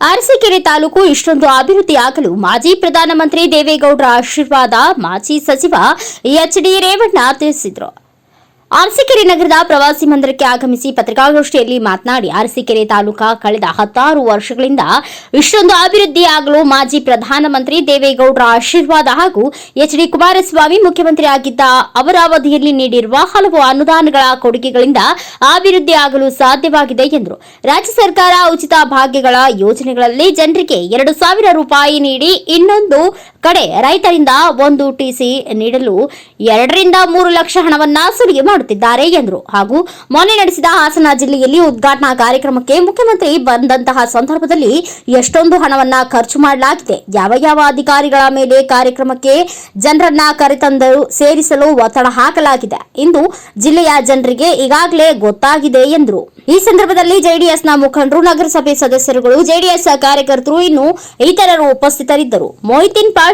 ಅರಸೀಕೆರೆ ತಾಲೂಕು ಇಷ್ಟೊಂದು ಅಭಿವೃದ್ಧಿಯಾಗಲು ಮಾಜಿ ಪ್ರಧಾನಮಂತ್ರಿ ದೇವೇಗೌಡರ ಆಶೀರ್ವಾದ ಮಾಜಿ ಸಚಿವ ಎಚ್ ಡಿ ರೇವಣ್ಣ ತಿಳಿಸಿದರು. ಅರಸೀಕೆರೆ ನಗರದ ಪ್ರವಾಸಿ ಮಂದಿರಕ್ಕೆ ಆಗಮಿಸಿ ಪತ್ರಿಕಾಗೋಷ್ಠಿಯಲ್ಲಿ ಮಾತನಾಡಿ, ಅರಸೀಕೆರೆ ತಾಲೂಕಾ ಕಳೆದ ಹತ್ತಾರು ವರ್ಷಗಳಿಂದ ಇಷ್ಟೊಂದು ಅಭಿವೃದ್ಧಿಯಾಗಲು ಮಾಜಿ ಪ್ರಧಾನಮಂತ್ರಿ ದೇವೇಗೌಡರ ಆಶೀರ್ವಾದ ಹಾಗೂ ಎಚ್ ಡಿ ಕುಮಾರಸ್ವಾಮಿ ಮುಖ್ಯಮಂತ್ರಿ ಆಗಿದ್ದ ಅವರ ಅವಧಿಯಲ್ಲಿ ನೀಡಿರುವ ಹಲವು ಅನುದಾನಗಳ ಕೊಡುಗೆಗಳಿಂದ ಅಭಿವೃದ್ಧಿಯಾಗಲು ಸಾಧ್ಯವಾಗಿದೆ ಎಂದರು. ರಾಜ್ಯ ಸರ್ಕಾರ ಉಚಿತ ಭಾಗ್ಯಗಳ ಯೋಜನೆಗಳಲ್ಲಿ ಜನರಿಗೆ ಎರಡು ಸಾವಿರ ರೂಪಾಯಿ ನೀಡಿ ಇನ್ನೊಂದು ಕಡೆ ರೈತರಿಂದ ಒಂದು ಟಿಸಿ ನೀಡಲು ಎರಡರಿಂದ ಮೂರು ಲಕ್ಷ ಹಣವನ್ನ ಸುಲಿಗೆ ಮಾಡುತ್ತಿದ್ದಾರೆ ಎಂದರು. ಹಾಗೂ ಮೊನ್ನೆ ನಡೆಸಿದ ಹಾಸನ ಜಿಲ್ಲೆಯಲ್ಲಿ ಉದ್ಘಾಟನಾ ಕಾರ್ಯಕ್ರಮಕ್ಕೆ ಮುಖ್ಯಮಂತ್ರಿ ಬಂದಂತಹ ಸಂದರ್ಭದಲ್ಲಿ ಎಷ್ಟೊಂದು ಹಣವನ್ನ ಖರ್ಚು ಮಾಡಲಾಗಿದೆ. ಯಾವ ಯಾವ ಅಧಿಕಾರಿಗಳ ಮೇಲೆ ಕಾರ್ಯಕ್ರಮಕ್ಕೆ ಜನರನ್ನ ಕರೆತಂದರು, ಸೇರಿಸಲು ಒತ್ತಡ ಹಾಕಲಾಗಿದೆ. ಇಂದು ಜಿಲ್ಲೆಯ ಜನರಿಗೆ ಈಗಾಗಲೇ ಗೊತ್ತಾಗಿದೆ ಎಂದರು. ಈ ಸಂದರ್ಭದಲ್ಲಿ ಜೆಡಿಎಸ್ನ ಮುಖಂಡರು, ನಗರಸಭೆ ಸದಸ್ಯರುಗಳು, ಜೆಡಿಎಸ್ ಕಾರ್ಯಕರ್ತರು, ಇನ್ನು ಇತರರು ಉಪಸ್ಥಿತರಿದ್ದರು. Mohiuddin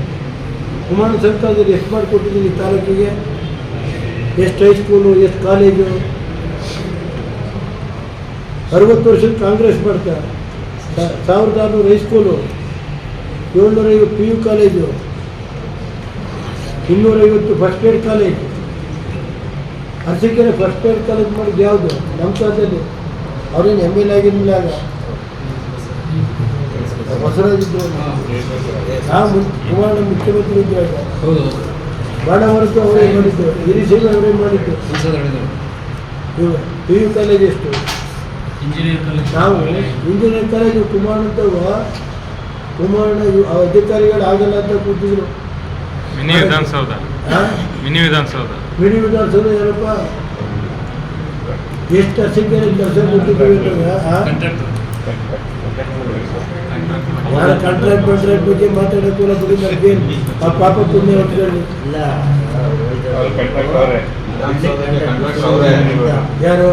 ಕುಮಾರ ಸರ್ಕಾರದಲ್ಲಿ ಎಷ್ಟು ಮಾಡಿಕೊಟ್ಟಿದ್ದೀನಿ ತಾಲೂಕಿಗೆ? ಎಷ್ಟು ಹೈಸ್ಕೂಲು ಎಷ್ಟು ಕಾಲೇಜು ಅರವತ್ತು ವರ್ಷದ ಕಾಂಗ್ರೆಸ್ ಮಾಡ್ತಾ. ಸಾವಿರದ ಆರುನೂರು ಹೈಸ್ಕೂಲು ಏಳ್ನೂರೈವತ್ತು ಪಿ ಯು ಕಾಲೇಜು ಇನ್ನೂರೈವತ್ತು first aid college Arsikere first aid college ಮಾಡಿದ್ದು ಯಾವುದು? ನಮ್ಮ ಕಾಲದಲ್ಲಿ ಅವ್ರೇನು ಎಂ ಎಲ್ ಆಗಿರಲಿಲ್ಲ ಆಗ? ಹೊಸರಾಗಿದ್ದು ನಾವು ಕುಮಾರ ಮುಖ್ಯಮಂತ್ರಿ ಇದ್ದಾಗ ಹೌದು. ಬಾಣವರದ್ದು ಅವರೇ ಮಾಡಿದ್ದು ಹಿರಿಸೇವೆ ಅವರೇ ಮಾಡಿದ್ದು. ಪಿ ಯು ಕಾಲೇಜ್ ಎಷ್ಟು? ನಾವು ಇಂಜಿನಿಯರ್ ಕಾಲೇಜು ಕುಮಾರ್ ಅಂತ ಕುಮಾರನ ಅಧಿಕಾರಿಗಳು ಆಗಲ್ಲ ಅಂತ ಕೂತಿದ್ರು. ಮಿನಿ ವಿಧಾನಸೌಧ. ಆ? ಮಿನಿ ವಿಧಾನಸೌಧ. ಮಿನಿ ವಿಧಾನಸೌಧ ಏನಪ್ಪ ಎಷ್ಟು ಅಸಂಖ್ಯಾತ ಕೆಲಸ ಕೊಟ್ಟಿದ್ದೀವಿ? ಯಾರ ಕಾಂಟ್ರಾಕ್ಟ್ ಕಾಂಟ್ರಾಕ್ಟ್ ಬಗ್ಗೆ ಮಾತಾಡೋಕ್ಕೂ ಬಿಡಿ ನಮ್ಗೇನು ಆ ಪಾಪ ಪುಣ್ಯ ಹೊತ್ಕೊಳ್ಳಿ ಯಾರು?